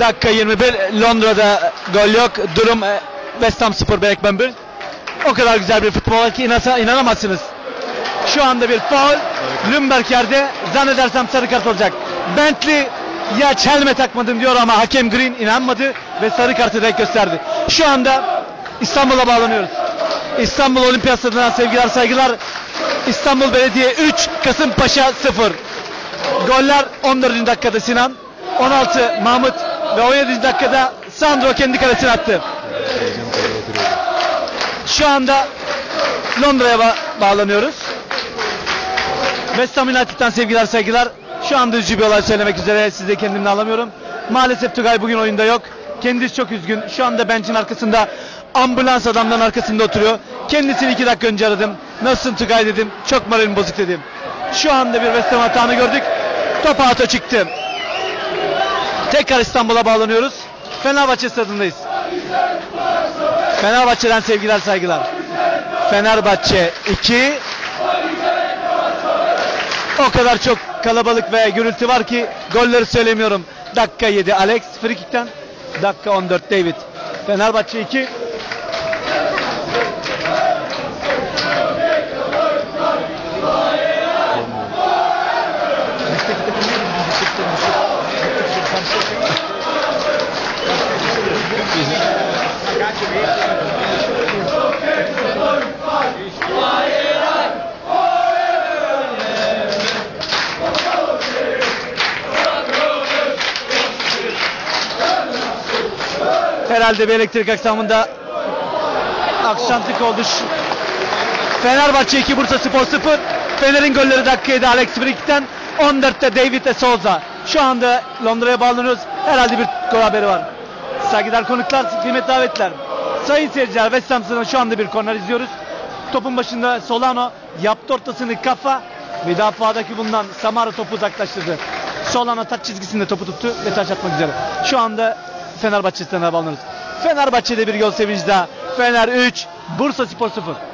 Dakika 21 Londra'da gol yok. Durum e, West Ham 0 Blackburn 1. O kadar güzel bir futbol ki inasa, inanamazsınız. Şu anda bir faul. Lümberg yerde zannedersem sarı kart olacak. Bentley ya çelme takmadım diyor ama hakem Green inanmadı ve sarı kartı direkt gösterdi. Şu anda İstanbul'a bağlanıyoruz. İstanbul Olimpiyat Stadı'ndan sevgiler saygılar. İstanbul Belediye 3, Kasımpaşa 0. Goller 14. dakikada Sinan, 16 Mahmut ve 17. dakikada Sandro kendi kalesine attı. Şu anda Londra'ya ba- bağlanıyoruz. West Ham United'dan sevgiler saygılar. Şu anda üzücü bir olay söylemek üzere siz de kendimden alamıyorum. Maalesef Tugay bugün oyunda yok. Kendisi çok üzgün. Şu anda bench'in arkasında ambulans adamların arkasında oturuyor. Kendisini iki dakika önce aradım. Nasılsın Tugay dedim. Çok moralim bozuk dedim. Şu anda bir West Ham hatanı gördük. Top ağta çıktı. Tekrar İstanbul'a bağlanıyoruz. Fenerbahçe stadındayız. Fenerbahçe'den sevgiler saygılar. Fenerbahçe 2 o kadar çok kalabalık ve gürültü var ki golleri söylemiyorum. Dakika 7 Alex Frikik'ten. Dakika 14 David. Fenerbahçe 2 Herhalde bir elektrik aksamında aksantlık oldu. Fenerbahçe 2 Bursa Spor 0. Fener'in golleri dakika 7 Alex Frikik'ten. 14'te David de Souza. Şu anda Londra'ya bağlanıyoruz. Herhalde bir gol haberi var. Saygıdeğer konuklar, kıymetli davetler. Sayın seyirciler West Ham'sın şu anda bir korner izliyoruz. Topun başında Solano yaptı ortasını kafa. Müdafadaki bulunan Samara topu uzaklaştırdı. Solano taç çizgisinde topu tuttu ve taç atmak üzere. Şu anda Fenerbahçe stadına bağlanıyoruz. Fenerbahçe'de bir gol sevinci daha. Fener 3, Bursa Spor 0.